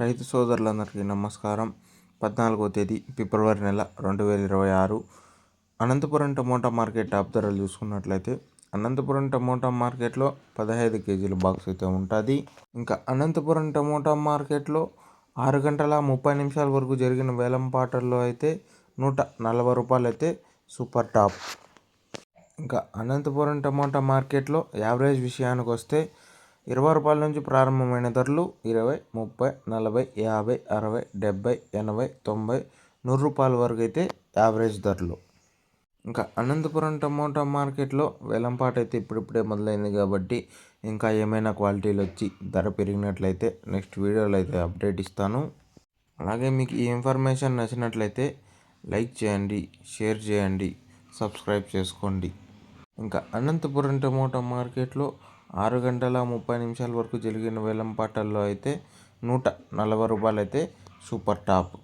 రైతు సోదరులందరికీ నమస్కారం. పద్నాలుగో తేదీ ఫిబ్రవరి నెల రెండు వేల ఇరవై ఆరు. అనంతపురం టమోటా మార్కెట్ టాప్ ధరలు చూసుకున్నట్లయితే అనంతపురం టమోటా మార్కెట్లో పదహైదు కేజీల బాక్స్ అయితే ఉంటుంది. ఇంకా అనంతపురం టమోటా మార్కెట్లో ఆరు గంటల ముప్పై నిమిషాల వరకు జరిగిన వేలం పాటల్లో అయితే నూట నలభై రూపాయలు అయితే సూపర్ టాప్. ఇంకా అనంతపురం టమోటా మార్కెట్లో యావరేజ్ విషయానికి వస్తే ఇరవై రూపాయల నుంచి ప్రారంభమైన ధరలు ఇరవై ముప్పై నలభై యాభై అరవై డెబ్బై ఎనభై తొంభై నూరు రూపాయల వరకు అయితే యావరేజ్ ధరలు. ఇంకా అనంతపురం టమోటా మార్కెట్లో వేలంపాట అయితే ఇప్పుడిప్పుడే మొదలైంది కాబట్టి ఇంకా ఏమైనా క్వాలిటీలు వచ్చి ధర పెరిగినట్లయితే నెక్స్ట్ వీడియోలో అయితే అప్డేట్ ఇస్తాను. అలాగే మీకు ఈ ఇన్ఫర్మేషన్ నచ్చినట్లయితే లైక్ చేయండి షేర్ చేయండి సబ్స్క్రైబ్ చేసుకోండి. ఇంకా అనంతపురం టమోటా మార్కెట్లో ఆరు గంటల ముప్పై నిమిషాల వరకు జరిగిన వేలంపాటల్లో అయితే నూట నలభై రూపాయలు అయితే సూపర్ టాప్.